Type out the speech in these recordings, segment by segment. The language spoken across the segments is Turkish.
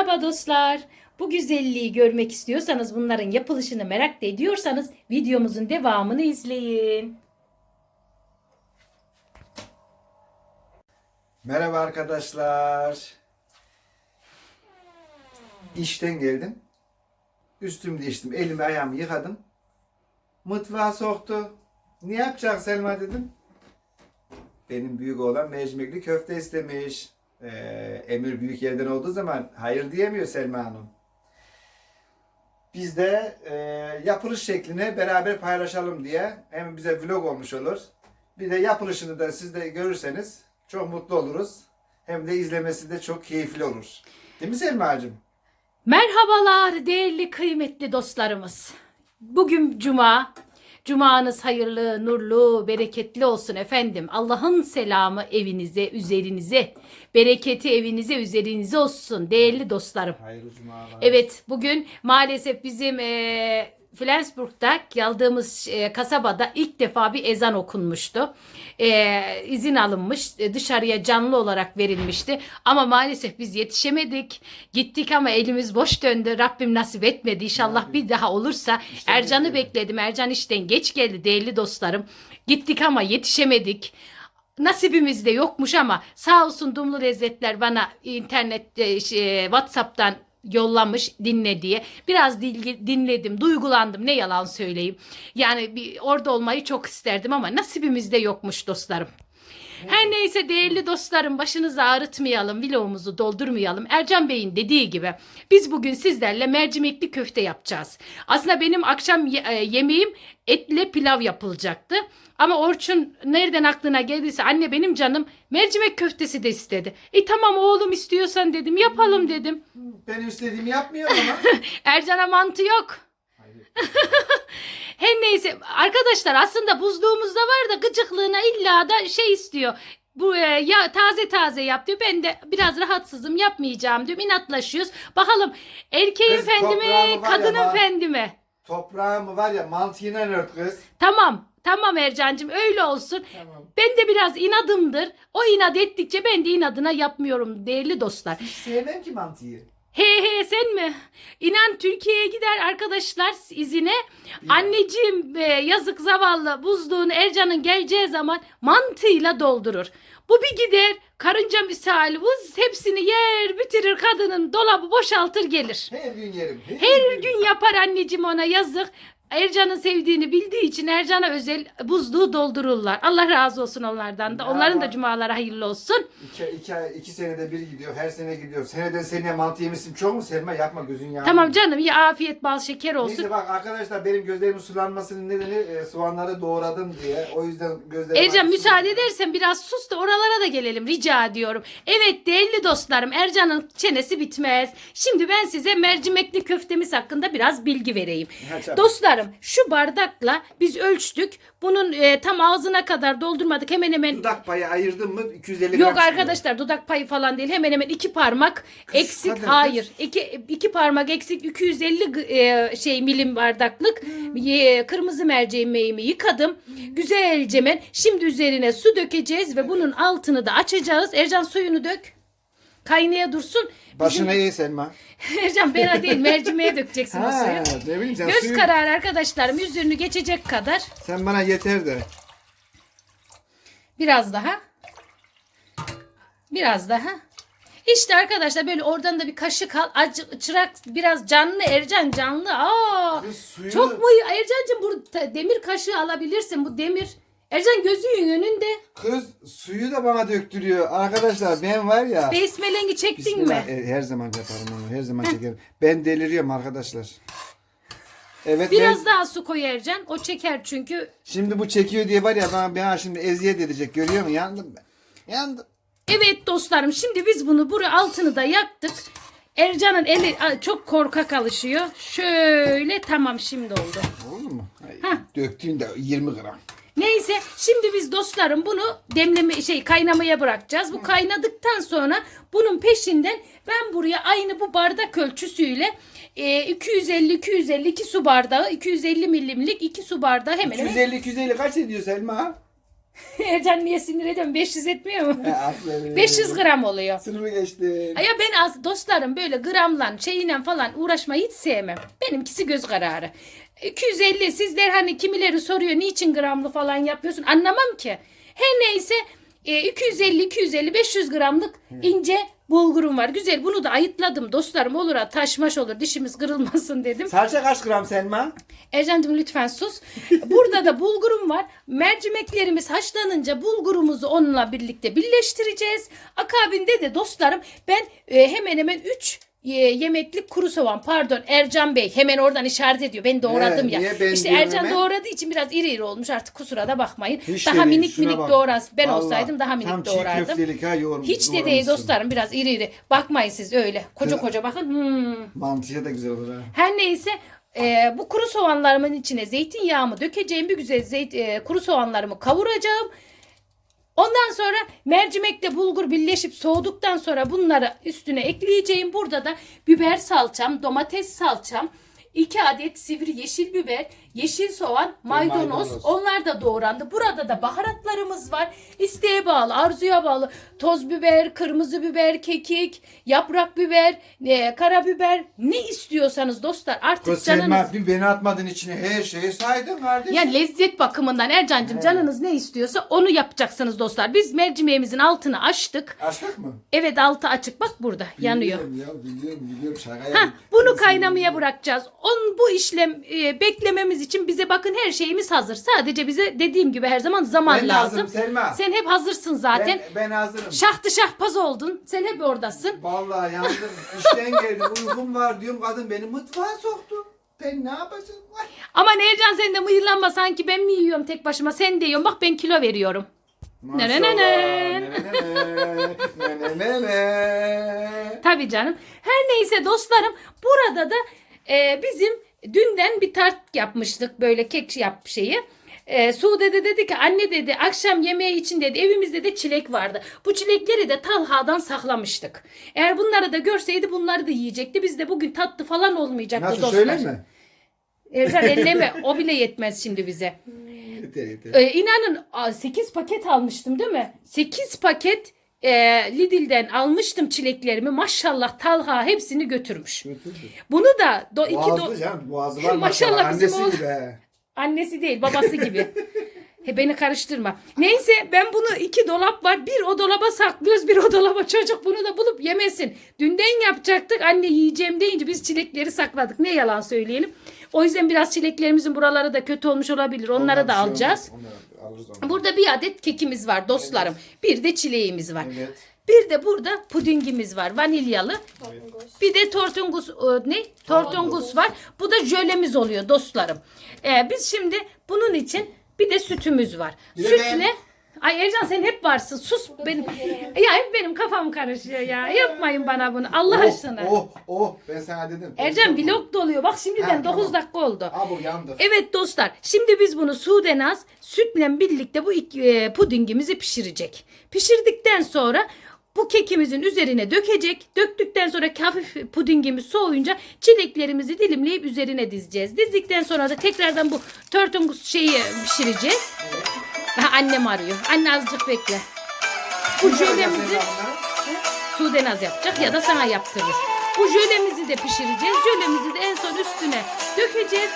Merhaba dostlar. Bu güzelliği görmek istiyorsanız, bunların yapılışını merak ediyorsanız videomuzun devamını izleyin. Merhaba arkadaşlar. İşten geldim. Üstümü değiştim. Elimi ayağımı yıkadım. Mutfağa soktu. Ne yapacak Selma dedim. Benim büyük oğlan mercimekli köfte istemiş. Ee, emir büyük yerden olduğu zaman hayır diyemiyor Selma Hanım. Biz de e, yapılış şeklini beraber paylaşalım diye hem bize vlog olmuş olur. Bir de yapılışını da siz de görürseniz çok mutlu oluruz. Hem de izlemesi de çok keyifli olur. Değil mi Selma'cığım? Merhabalar değerli kıymetli dostlarımız. Bugün cuma. Cumanız hayırlı, nurlu, bereketli olsun efendim. Allah'ın selamı evinize, üzerinize, bereketi evinize, üzerinize olsun değerli dostlarım. Hayırlı cumalar. Evet bugün maalesef bizim e, Flensburg'da kaldığımız e, kasabada ilk defa bir ezan okunmuştu. E, izin alınmış e, dışarıya canlı olarak verilmişti. Ama maalesef biz yetişemedik. Gittik ama elimiz boş döndü. Rabbim nasip etmedi. İnşallah bir daha olursa İşte Ercan'ı bekliyorum. bekledim. Ercan işten geç geldi değerli dostlarım. Gittik ama yetişemedik. Nasibimiz de yokmuş ama sağ olsun Dumlu Lezzetler bana internette şey, WhatsApp'tan yollamış dinle. Biraz dinledim, duygulandım. Ne yalan söyleyeyim. Yani bir orada olmayı çok isterdim ama nasibimizde yokmuş dostlarım. Her neyse değerli dostlarım başınızı ağrıtmayalım, vlogumuzu doldurmayalım. Ercan Bey'in dediği gibi biz bugün sizlerle mercimekli köfte yapacağız. Aslında benim akşam e, yemeğim etle pilav yapılacaktı. Ama Orçun nereden aklına geldiyse anne benim canım mercimek köftesi de istedi. E tamam oğlum istiyorsan dedim yapalım dedim. Benim istediğimi yapmıyor ama. Ercan'a mantı yok. Her neyse arkadaşlar aslında buzluğumuzda var da gıcıklığına illa da şey istiyor. Bu e, ya taze taze yap diyor. Ben de biraz rahatsızım yapmayacağım diyorum. İnatlaşıyoruz. Bakalım erkeğin Kız, fendi mi, toprağı mı var ya kadının bak. fendi mi? Toprağımı var ya mantığıyla ört kız. Tamam. Tamam Ercan'cığım öyle olsun. Tamam. Ben de biraz inadımdır. O inat ettikçe ben de inadına yapmıyorum değerli dostlar. Hiç sevmem ki mantıyı. He he sen mi? İnan Türkiye'ye gider arkadaşlar izine. Anneciğim e, yazık zavallı buzluğunu Ercan'ın geleceği zaman mantığıyla doldurur. Bu bir gider karınca misali buz hepsini yer bitirir kadının dolabı boşaltır gelir. Her gün yerim. Her gün yapar anneciğim ona yazık. Ercan'ın sevdiğini bildiği için Ercan'a özel buzluğu doldururlar. Allah razı olsun onlardan da. Ya. Onların da cumaları hayırlı olsun. İki, iki, iki senede bir gidiyor. Her sene gidiyor. Seneden seneye mantı yemişsin. Çok mu Selma? Yapma gözün yanıyor. Tamam canım ya afiyet bal şeker olsun. Neyse bak arkadaşlar benim gözlerimin sulanmasının nedeni e, soğanları doğradım diye. O yüzden gözlerim... Ercan müsaade edersen biraz sus da oralara da gelelim rica ediyorum. Evet değerli dostlarım Ercan'ın çenesi bitmez. Şimdi ben size mercimekli köftemiz hakkında biraz bilgi vereyim. Ha, Dostlarım şu bardakla biz ölçtük. Bunun e, tam ağzına kadar doldurmadık. Hemen hemen Dudak payı ayırdın mı 250 gram Yok çıkıyor. arkadaşlar dudak payı falan değil. Hemen hemen iki parmak Kız, eksik. hadi Hayır. kız. iki, iki parmak eksik 250 gı- e, şey milim bardaklık Hmm. e, kırmızı mercimeğimi yıkadım. Güzelce men. Şimdi üzerine su dökeceğiz ve bunun altını da açacağız. Ercan suyunu dök. Kaynaya dursun. Başına ye Selma. Ercan bera değil mercimeğe dökeceksin o Ha, suyu. ne bileyim sen Göz suyu- kararı arkadaşlarım yüzünü geçecek kadar. Sen bana yeter de. Biraz daha. Biraz daha. İşte arkadaşlar böyle oradan da bir kaşık al. Acı, çırak biraz canlı Ercan canlı. Aa, Kız suyu- çok mu? Ercan'cığım bu demir kaşığı alabilirsin. Bu demir. Ercan gözünün önünde. Kız suyu da bana döktürüyor. Arkadaşlar ben var ya. Besmelengi çektin Bismillah. mi? E, Her zaman yaparım onu. Her zaman çekerim. Ben deliriyorum arkadaşlar. Evet Biraz ben- daha su koy Ercan. O çeker çünkü. Şimdi bu çekiyor diye var ya bana, bana şimdi eziyet edecek. Görüyor musun? Yandım ben. Yandım. Evet dostlarım şimdi biz bunu buraya altını da yaktık. Ercan'ın eli a, çok korkak alışıyor. Şöyle tamam şimdi oldu. Olur mu? Ay. Döktüğünde 20 gram. Neyse şimdi biz dostlarım bunu demleme şey kaynamaya bırakacağız. Bu kaynadıktan sonra bunun peşinden ben buraya aynı bu bardak ölçüsüyle e, 250 250 2 su bardağı 250 milimlik 2 su bardağı hemen hemen 250 250 kaç ediyor Selma? Ercan niye sinir ediyorum? 500 etmiyor mu? Aferin. 500 gram oluyor. Sınırı geçtin. Ya ben az dostlarım böyle gramla şeyle falan uğraşmayı hiç sevmem. Benimkisi göz kararı. 250 sizler hani kimileri soruyor niçin gramlı falan yapıyorsun anlamam ki. Her neyse e, 250 250 500 gramlık ince bulgurum var. Güzel bunu da ayıtladım dostlarım olur ha taşmaş olur dişimiz kırılmasın dedim. Salça kaç gram Selma? Ercan'cığım lütfen sus. Burada da bulgurum var. Mercimeklerimiz haşlanınca bulgurumuzu onunla birlikte birleştireceğiz. Akabinde de dostlarım ben e, hemen hemen 3 yemeklik kuru soğan pardon Ercan Bey hemen oradan işaret ediyor. Ben doğradım He, ya. niye ben işte diyorum Ercan hemen? doğradığı için biraz iri iri olmuş artık kusura da bakmayın. Hiç daha de değil, minik şuna minik bak. doğraz. Ben Vallahi olsaydım daha Tam minik çiğ doğrardım. köftelik ha yoğurmuş. Hiç de değil dostlarım biraz iri iri. Bakmayın siz öyle. Koca Kız- koca bakın. Hmm. Mantıya da güzel olur ha. Her neyse e, bu kuru soğanlarımın içine zeytinyağımı dökeceğim. Bir güzel zeyt, e, kuru soğanlarımı kavuracağım. Ondan sonra mercimekle bulgur birleşip soğuduktan sonra bunları üstüne ekleyeceğim. Burada da biber salçam, domates salçam, 2 adet sivri yeşil biber, yeşil soğan, maydanoz. maydanoz. Onlar da doğrandı. Burada da baharatlarımız var. İsteğe bağlı, arzuya bağlı. Toz biber, kırmızı biber, kekik, yaprak biber, e, karabiber ne istiyorsanız dostlar artık Kız canınız. Selma beni atmadın içine her şeyi saydın kardeşim. Ya lezzet bakımından Ercan'cığım canınız ne istiyorsa onu yapacaksınız dostlar. Biz mercimeğimizin altını açtık. Açtık mı? Evet altı açık bak burada yanıyor. Biliyorum ya biliyorum biliyorum şaka Ha, bunu kaynamaya bırakacağız. On bu işlem e, beklememiz için bize bakın her şeyimiz hazır. Sadece bize dediğim gibi her zaman zaman Ben lazım. hazırım Selma. Sen hep hazırsın zaten. Ben, ben hazırım. Şahtı şahpaz oldun. Sen hep oradasın. Vallahi yandım. İşten geldim. Uykum var diyorum. Kadın beni mutfağa soktu. Ben ne yapacağım? Ay. Ama Ercan sen de mıyırlanma sanki ben mi yiyorum tek başıma sen de yiyorsun. Bak ben kilo veriyorum. Ne ne ne ne. Ne ne ne ne. Tabii canım. Her neyse dostlarım burada da e, bizim dünden bir tart yapmıştık böyle kek yap şeyi. E, Sude de dedi ki anne dedi akşam yemeği için dedi evimizde de çilek vardı. Bu çilekleri de Talha'dan saklamıştık. Eğer bunları da görseydi bunları da yiyecekti. Biz de bugün tatlı falan olmayacaktı Nasıl dostlar. söyleyeyim mi? Ercan elleme o bile yetmez şimdi bize. Ee, inanın 8 paket almıştım değil mi? 8 paket e, Lidl'den almıştım çileklerimi. Maşallah Talha hepsini götürmüş. Bunu da do, iki do- Boğazlı canım. Boğazı var Maşallah maşallah. Annesi oğlan. gibi he. annesi değil babası gibi. He, beni karıştırma. Neyse ben bunu iki dolap var. Bir o dolaba saklıyoruz bir o dolaba çocuk bunu da bulup yemesin. Dünden yapacaktık anne yiyeceğim deyince biz çilekleri sakladık. Ne yalan söyleyelim. O yüzden biraz çileklerimizin buraları da kötü olmuş olabilir. Onları Ondan da şey alacağız. olmaz. Onları alırız onu. Burada bir adet kekimiz var dostlarım. Bir de çileğimiz var. Evet. Bir de burada pudingimiz var vanilyalı. Bir de tortungus e, ne? Tortungus var. Bu da jölemiz oluyor dostlarım. Ee, biz şimdi bunun için bir de sütümüz var. Bir de Sütle Ay Ercan sen hep varsın. Sus benim. Ya hep benim kafam karışıyor ya. Yapmayın bana bunu. Allah aşkına. Oh oh ben sana dedim. Ercan vlog doluyor. Bak şimdiden Ha, 9 tamam. dakika oldu. Abi yandık. Evet dostlar şimdi biz bunu sudenaz sütle birlikte bu iki- e, pudingimizi pişirecek. Pişirdikten sonra bu kekimizin üzerine dökecek. Döktükten sonra hafif pudingimiz soğuyunca çileklerimizi dilimleyip üzerine dizeceğiz. Dizdikten sonra da tekrardan bu törtüngus şeyi pişireceğiz. Ha, annem arıyor. Anne azıcık bekle. Bu jölemizi Sudenaz yapacak ya da sana yaptırırız. Bu jölemizi de pişireceğiz. Jölemizi de en son üstüne dökeceğiz.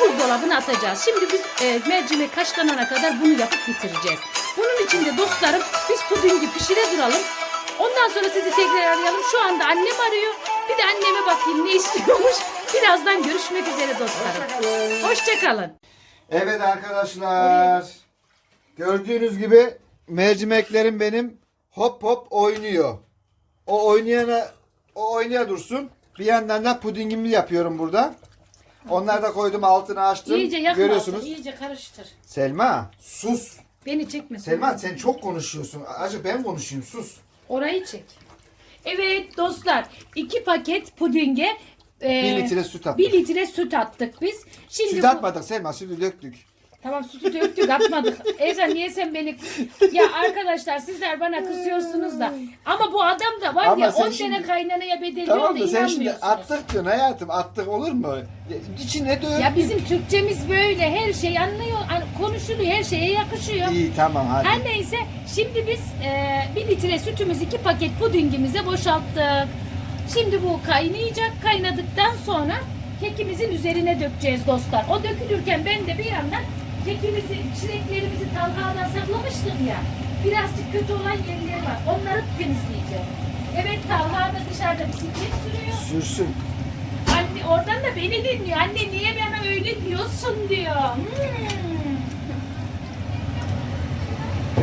Buzdolabına atacağız. Şimdi biz e, mercimek haşlanana kadar bunu yapıp bitireceğiz. Bunun için de dostlarım biz pudingi pişire duralım. Ondan sonra sizi tekrar arayalım. Şu anda annem arıyor. Bir de anneme bakayım ne istiyormuş. Birazdan görüşmek üzere dostlarım. Hoşçakalın. Evet arkadaşlar. Gördüğünüz gibi mercimeklerim benim hop hop oynuyor. O oynayana o oynaya dursun. Bir yandan da pudingimi yapıyorum burada. Onları da koydum altına açtım. İyice yakma. Görüyorsunuz. iyice karıştır. Selma sus. Beni çekme. Selma sen çok konuşuyorsun. Acı ben konuşayım sus. Orayı çek. Evet dostlar iki paket pudinge e, Bir litre süt attık. bir litre süt attık biz. Şimdi Süt bu- atmadık Selma sütü döktük. Tamam sütü döktük atmadık. Ercan niye sen beni... Ya arkadaşlar sizler bana kızıyorsunuz da. Ama bu adam da var Ama ya sen 10 şimdi- sene kaynanaya bedeliyor Tamam da da sen şimdi inanmıyorsunuz. attık diyorsun hayatım. Attık olur mu? İçine dök. Ya bizim Türkçemiz böyle her şey anlıyor, an- konuşuluyor, her şeye yakışıyor. İyi tamam hadi. Her neyse şimdi biz e, bir litre sütümüz iki paket pudingimize boşalttık. Şimdi bu kaynayacak. Kaynadıktan sonra kekimizin üzerine dökeceğiz dostlar. O dökülürken ben de bir yandan kekimizi, çileklerimizi talhadan saklamıştım ya. Birazcık kötü olan yerleri var. Onları temizleyeceğim. Evet Talha da dışarıda bisiklet sürüyor. Sürsün. Anne oradan da beni dinliyor. Anne niye bana öyle diyorsun diyor. Hmm.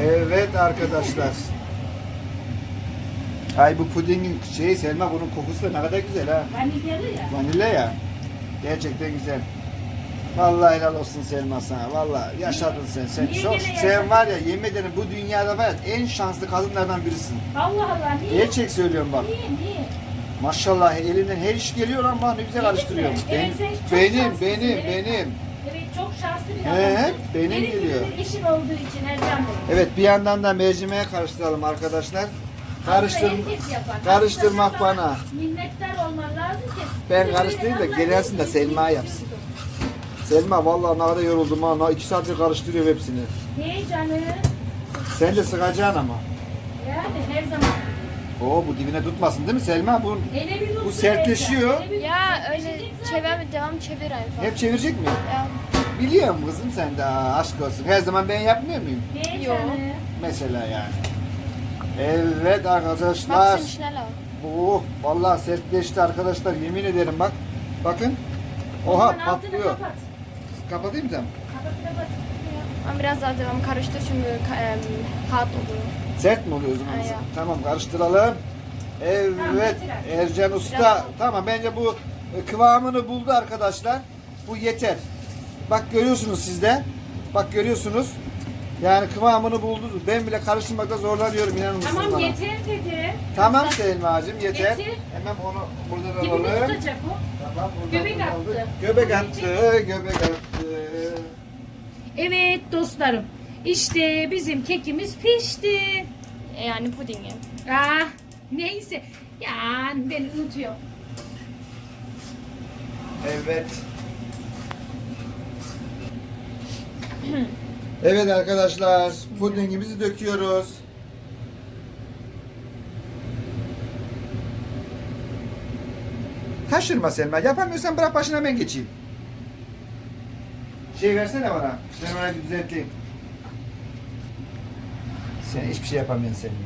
Evet arkadaşlar. Ay bu pudingin şeyi Selma bunun kokusu da ne kadar güzel ha. Vanilyalı ya. Vanilya ya. Gerçekten güzel. Vallahi helal olsun Selma sana. Vallahi yaşadın sen. Sen Niye çok gene sen var ya yemin ederim bu dünyada var ya en şanslı kadınlardan birisin. Allah Allah niye? Gerçek söylüyorum bak. Niye niye? Maşallah elinden her iş geliyor ama ne güzel Benim mi? Evet, sen çok benim, şanslısın, benim, evet. benim. Evet çok şanslı bir adamsın. benim Benim geliyor. gibi bir işin olduğu için Ercan Bey. Evet bir yandan da mercimeğe karıştıralım arkadaşlar. Karıştır, Aslında herkes yapar. karıştırmak Aslında bana. Minnettar olman lazım ki. Ben karıştırayım da gelsin de Selma yapsın. Selma vallahi ne kadar yoruldum ha. İki saattir karıştırıyorum hepsini. Niye canım? Sen de sıkacaksın ama. Yani her zaman. Oo bu dibine tutmasın değil mi Selma? Bu bir Bu sertleşiyor. Bir Ya öyle Sertleşecek zaten. çevir devam çevir einfach. hep çevirecek mi? Ya, Biliyorum kızım sen de ha, aşk olsun. Her zaman ben yapmıyor muyum? Niye Yo. canım? Mesela yani. Evet arkadaşlar. bisschen schneller. Oh vallahi sertleşti arkadaşlar yemin ederim bak. Bakın. Oha altını patlıyor. Kapat. Kapatayım mı sen? Kapat kapat. Ama biraz daha devam karıştır çünkü ähm, hart oluyor. Sert mi oluyor o zaman? Tamam karıştıralım. Evet abi. Ercan Usta. Biraz- Tamam bence bu e, kıvamını buldu arkadaşlar. Bu yeter. Bak görüyorsunuz siz de. Bak görüyorsunuz. Yani kıvamını buldu. Ben bile karıştırmakta zorlanıyorum inanır mısınız Tamam bana? yeter dedi. Tamam Selma'cığım yeter. Getir. Hemen onu buradan Dibini alalım. tutacak o. Tamam, buradan Göbek bunu attı. Göbek attı. Göbek attı. Evet dostlarım. İşte bizim kekimiz pişti. Yani Puddinge. Ah neyse. Ya ben unutuyorum. Evet. evet arkadaşlar, pudingimizi döküyoruz. Taşırma Selma. Yapamıyorsan bırak başına ben geçeyim. Şey versene bana. Ben ona bir düzelteyim. Sen hiçbir şey yapamıyorsun Selma.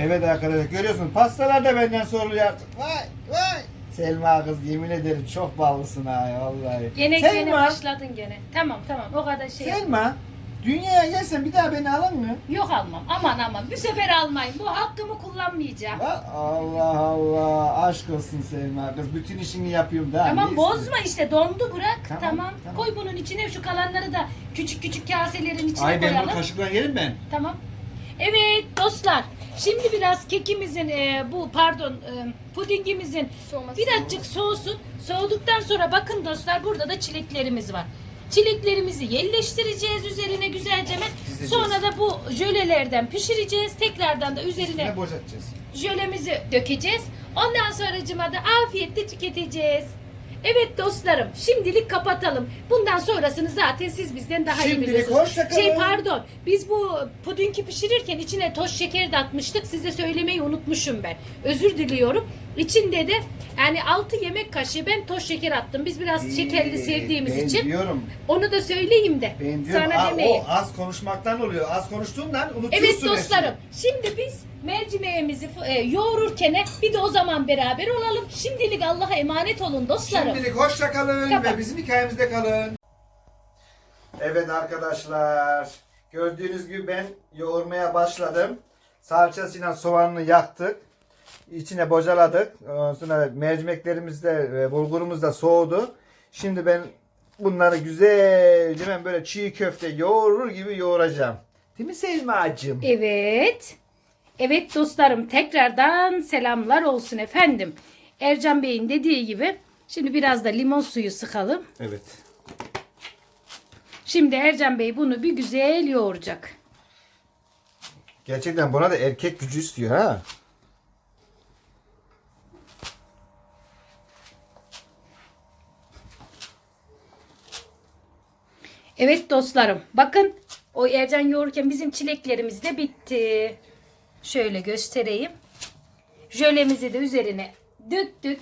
Evet arkadaşlar görüyorsun pastalar da benden soruluyor artık. Vay vay. Selma kız yemin ederim çok ballısın ha vallahi. Gene gene Selma, başladın gene. Tamam tamam o kadar şey. Selma dünyaya gelsen bir daha beni alır mı? Yok almam. Aman aman. Bu sefer almayın. Bu hakkımı kullanmayacağım. Allah Allah aşk olsun Selma kız bütün işini yapıyorum daha. Tamam bozma işte dondu bırak. Tamam, Tamam, tamam. Koy bunun içine şu kalanları da küçük küçük kaselerin içine Ay ben koyalım. bunu kaşıkla yerim ben. Tamam. Evet dostlar. Şimdi biraz kekimizin e, bu pardon e, pudingimizin Soğuması. birazcık soğusun. Soğuduktan sonra bakın dostlar burada da çileklerimiz var. Çileklerimizi yerleştireceğiz üzerine güzelce. Dizeceğiz. Sonra da bu jölelerden pişireceğiz. Tekrardan da üzerine Ne boşaltacağız? jölemizi dökeceğiz. Ondan sonracıma da afiyetle tüketeceğiz. Evet dostlarım şimdilik kapatalım. Bundan sonrasını zaten siz bizden daha iyi Şimdilik biliyorsunuz. hoşça kalın. Şey pardon biz bu pudingi pişirirken içine toz şeker de atmıştık. Size söylemeyi unutmuşum ben. Özür diliyorum. İçinde de yani 6 yemek kaşığı ben toz şeker attım. Biz biraz şekerli Ee, sevdiğimiz ben için. diyorum. Onu da söyleyeyim de. Ben diyorum. Sana Aa, demeyin. o az konuşmaktan oluyor. Az konuştuğundan unutuyorsun Evet dostlarım. Şimdi biz mercimeğimizi e, yoğururken bir de o zaman beraber olalım. Şimdilik Allah'a emanet olun dostlarım. Şimdilik hoşça kalın Kapat. ve bizim hikayemizde kalın. Evet arkadaşlar. Gördüğünüz gibi ben yoğurmaya başladım. Salçasıyla soğanını yaktık. İçine bocaladık. Ondan sonra mercimeklerimiz de e, bulgurumuz da soğudu. Şimdi ben bunları güzelce ben böyle çiğ köfte yoğurur gibi yoğuracağım. Değil mi Selma'cığım? Evet. Evet dostlarım tekrardan selamlar olsun efendim. Ercan Bey'in dediği gibi Şimdi biraz da limon suyu sıkalım. Evet. Şimdi Ercan Bey bunu bir güzel yoğuracak. Gerçekten buna da erkek gücü istiyor ha. Evet dostlarım bakın o Ercan yoğururken bizim çileklerimiz de bitti. Şöyle göstereyim. Jölemizi de üzerine döktük.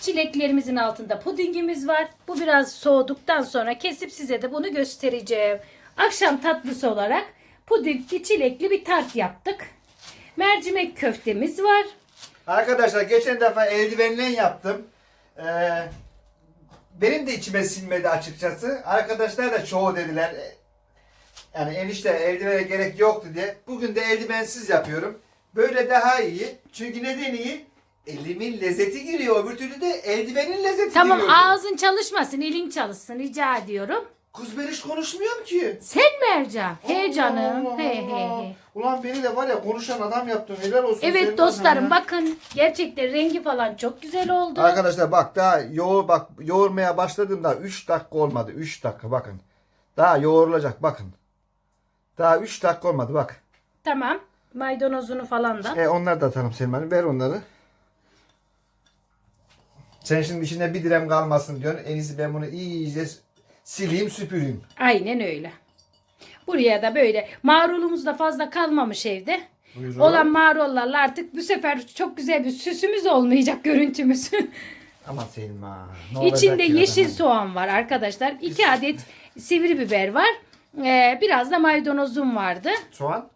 Çileklerimizin altında pudingimiz var. Bu biraz soğuduktan sonra kesip size de bunu göstereceğim. Akşam tatlısı olarak pudingli çilekli bir tart yaptık. Mercimek köftemiz var. Arkadaşlar geçen defa eldivenle yaptım. Ee, benim de içime sinmedi açıkçası. Arkadaşlar da çoğu dediler. e, Yani enişte eldivene gerek yoktu diye. Bugün de eldivensiz yapıyorum. Böyle daha iyi. Çünkü neden iyi? Elimin lezzeti giriyor. Öbür türlü de eldivenin lezzeti Tamam giriyor. ağzın çalışmasın, elin çalışsın rica ediyorum. Kız ben hiç konuşmuyorum ki. Sen mi Ercan? He canım. Allah He he Allah. he. Ulan beni de var ya konuşan adam yaptın. Helal olsun. Evet Selma dostlarım ya. bakın gerçekten rengi falan çok güzel oldu. Arkadaşlar bak daha yoğur bak yoğurmaya başladığımda 3 dakika olmadı. 3 dakika bakın. Daha yoğrulacak bakın. Daha 3 dakika olmadı bak. Tamam. Maydanozunu falan da. E onları da atalım Selman. Ver onları. Sen şimdi içinde bir direm kalmasın diyorsun. En iyisi ben bunu iyice sileyim süpüreyim. Aynen öyle. Buraya da böyle marulumuz da fazla kalmamış evde. Buyurun. Olan marullarla artık bu sefer çok güzel bir süsümüz olmayacak görüntümüz. Aman Selma. ne İçinde yeşil adam? soğan var arkadaşlar. 2 adet sivri biber var. Ee, biraz da maydanozum vardı. Soğan?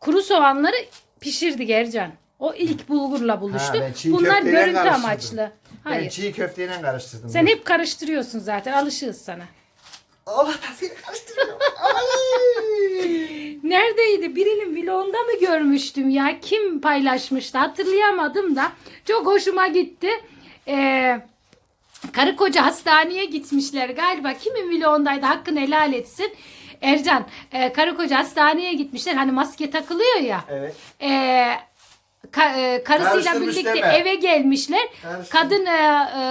Kuru soğanları pişirdi Ercan. O ilk bulgurla buluştu. ben çiğ Bunlar köfteyle görüntü karıştırdım. amaçlı. Ben Hayır. çiğ köfteyle karıştırdım. Sen hep karıştırıyorsun zaten. Alışığız sana. Allah da seni karıştırıyorum. Ay! Neredeydi? Birinin vlogunda mı görmüştüm ya? Kim paylaşmıştı? Hatırlayamadım da. Çok hoşuma gitti. Ee, karı koca hastaneye gitmişler galiba. Kimin vlogundaydı? Hakkını helal etsin. Ercan, e, karı koca hastaneye gitmişler. Hani maske takılıyor ya. evet. E, ka- e, karısıyla Karıştırmış birlikte deme. eve gelmişler. Karıştırmış. Kadın e,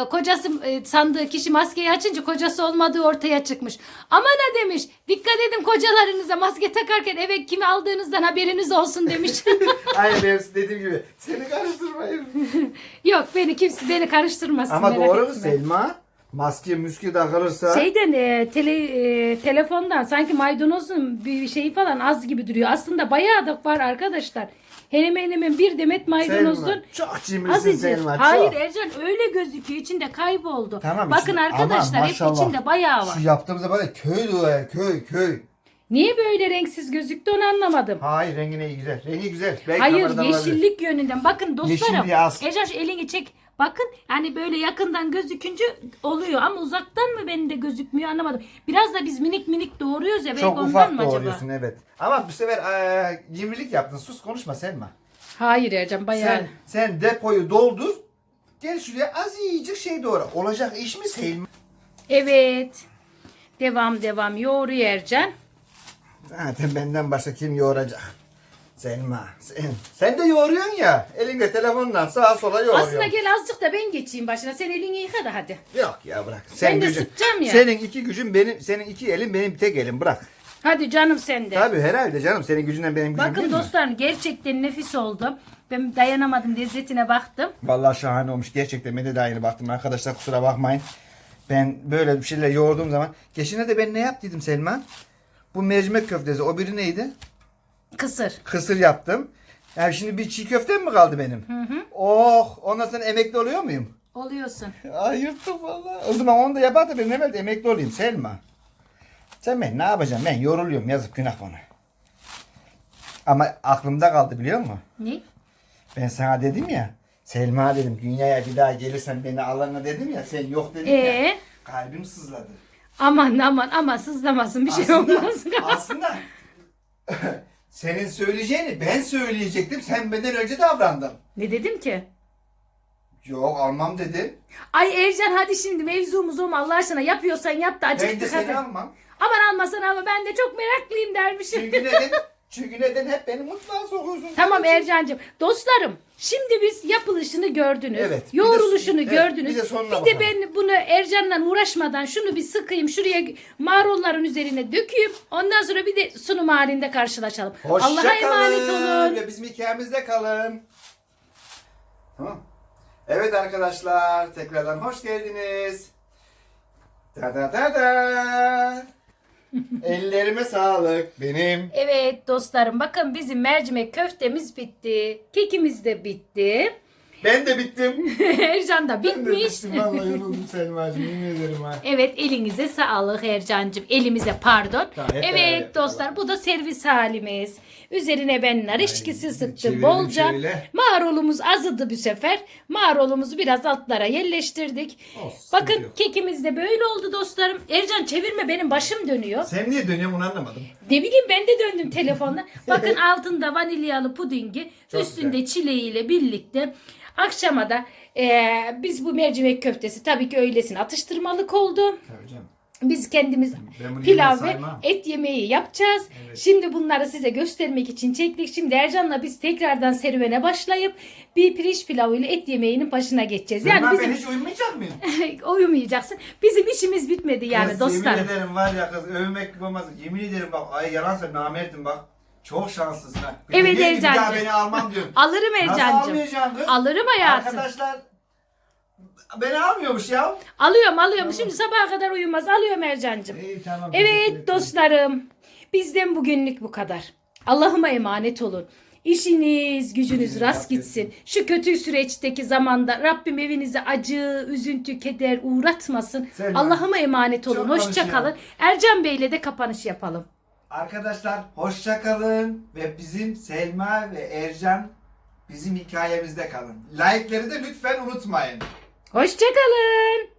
e, kocası e, sandığı kişi maskeyi açınca kocası olmadığı ortaya çıkmış. Ama ne demiş? Dikkat edin kocalarınıza maske takarken eve kimi aldığınızdan haberiniz olsun demiş. Aynen benim dediğim gibi. Seni karıştırmayın. Yok beni kimse beni karıştırmasın. Ama merak doğru mu etme. Selma? Maske müske takılırsa. Şeyden e, tele, e, telefondan sanki maydanozun bir şeyi falan az gibi duruyor. Aslında bayağı da var arkadaşlar. Hemen hemen bir demet maydanozun Selma, çok cimrisin Azıcık. Selma. Hayır çok. Ercan öyle gözüküyor. İçinde kayboldu. Tamam, Bakın içinde- arkadaşlar Ama hep maşallah, içinde bayağı var. Şu yaptığımızda böyle köy doğuyor köy köy. Niye böyle renksiz gözüktü onu anlamadım. Hayır rengi ne güzel. Rengi güzel. Belki Hayır kameradan olabilir. yeşillik yönünden. Bakın dostlarım. Yeşilliği az. Ercan şu elini çek. Bakın yani böyle yakından gözükünce oluyor ama uzaktan mı benim de gözükmüyor anlamadım. Biraz da biz minik minik doğuruyoruz ya belki Çok ondan ufak mı acaba? doğruyorsun evet. Ama bu sefer eee, cimrilik yaptın. Sus konuşma Selma. Hayır Ercan bayağı. Sen, sen depoyu doldur. Gel şuraya azıcık şey doğru. Olacak iş mi Selma? Evet. Devam devam yoğuruyor Ercan. Zaten benden başka kim yoğuracak? Selma. Sen, sen de yoğuruyorsun ya. Elinde telefonla sağa sola yoğuruyorsun. Aslında gel azıcık da ben geçeyim başına. Sen elini yıka da hadi. Yok ya bırak. Ben de sıkacağım ya. Senin iki gücün benim, senin iki elin benim tek elim bırak. Hadi canım sen de. Tabii herhalde canım senin gücünden benim gücüm Bakın değil mi? dostlarım gerçekten nefis oldu. Ben dayanamadım lezzetine baktım. Vallahi şahane olmuş. Gerçekten ben de daha yeni baktım arkadaşlar kusura bakmayın. Ben böyle bir şeyler yoğurduğum zaman. Geçen de ben ne yaptıydım Selma? Bu mercimek köftesi. O biri neydi? Kısır. Kısır yaptım. Yani şimdi bir çiğ köftem mi kaldı benim? Oh ondan sonra emekli oluyor muyum? Oluyorsun. Ayırttım valla. O zaman onu da yapar da ben evvel de emekli olayım Selma. Sen ben ne yapacağım? Ben yoruluyorum yazık günah bana. Ama aklımda kaldı biliyor musun? Ne? Ben sana dedim ya. Selma dedim dünyaya bir daha gelirsen beni alana dedim ya. Sen yok dedin ya. Ee? Kalbim sızladı. Aman aman aman sızlamasın bir şey olmaz. aslında senin söyleyeceğini ben söyleyecektim. Sen benden önce davrandın. ne dedim ki? Yok almam dedim. Ay Ercan hadi şimdi mevzumuz o mu Allah aşkına yapıyorsan yap da Ben de acıktık seni hadi. almam. Aman almasan ama ben de çok meraklıyım dermişim. Çünkü neden? Çünkü neden hep beni mutfağa sokuyorsun. Tamam? Ercan'cığım. Dostlarım Şimdi biz yapılışını gördünüz. Evet, bir de- Yoğruluşunu evet, gördünüz. bir de sonuna Bir de bakalım. ben bunu Ercan'la uğraşmadan şunu bir sıkayım. Şuraya marulların üzerine dökeyim. Ondan sonra bir de sunum halinde karşılaşalım. Hoşça Allah'a emanet kalın olun. ve bizim hikayemizde kalın. Tamam. Evet arkadaşlar tekrardan hoş geldiniz. Da da da da. Ellerime sağlık benim. Evet dostlarım bakın bizim mercimek köftemiz bitti. Kekimiz de bitti. Ben de bittim. Ercan da Ben de bitmiş. bittim. Vallahi yoruldum Selma'cığım yemin ederim ha. Evet elinize sağlık Ercan'cığım. Elimize pardon. Tamam, hep beraber evet yapalım. dostlar bu da servis halimiz. Üzerine ben nar eşkisi sıktım çevirelim bolca. şöyle. Marulumuz azıdı bu sefer. Marulumuzu biraz altlara yerleştirdik. Olsun, sıkıntı Bakın yok. kekimiz de böyle oldu dostlarım. Ercan çevirme benim başım dönüyor. Sen niye dönüyorsun onu anlamadım. Ne bileyim ben de döndüm telefonla. Bakın altında vanilyalı pudingi, Çok üstünde çileğiyle birlikte. Akşama da eee, biz bu mercimek köftesi tabii ki öylesine atıştırmalık oldu. Tabii canım. Biz kendimiz Ben pilav ve et yemeği yapacağız. Evet. Şimdi bunları size göstermek için çektik. Şimdi Ercan'la biz tekrardan serüvene başlayıp bir pirinç pilavı ile et yemeğinin başına geçeceğiz. Yani Yani bizim ben hiç uyumayacak mıyım? uyumayacaksın. Bizim işimiz bitmedi yani kız, dostlar. Yemin ederim var ya kız övmek olmaz. Yemin ederim bak ay yalansa namertim bak. Çok şanslısın ha. Bir de Evet diyor ki, Bir daha Ercan'cığım. beni almam diyor. Alırım Nasıl Ercan'cığım. almayacaksın kız? Alırım hayatım. Arkadaşlar beni almıyormuş ya. Alıyorum alıyorum. Şimdi sabaha kadar uyumaz. Alıyorum Ercan'cığım. İyi tamam. teşekkür Evet ederim. dostlarım. Bizden bugünlük bu kadar. Allah'ıma emanet olun. İşiniz, gücünüz İşiniz rast rast gitsin. Şu kötü süreçteki zamanda Rabbim evinize acı, üzüntü, keder uğratmasın. Selma, Allah'ıma emanet olun. çok Hoşça konuşuyorum. kalın. Ercan Bey'le de kapanış yapalım. Arkadaşlar hoşça kalın ve bizim Selma ve Ercan bizim hikayemizde kalın. Like'leri de lütfen unutmayın. Hoşça kalın.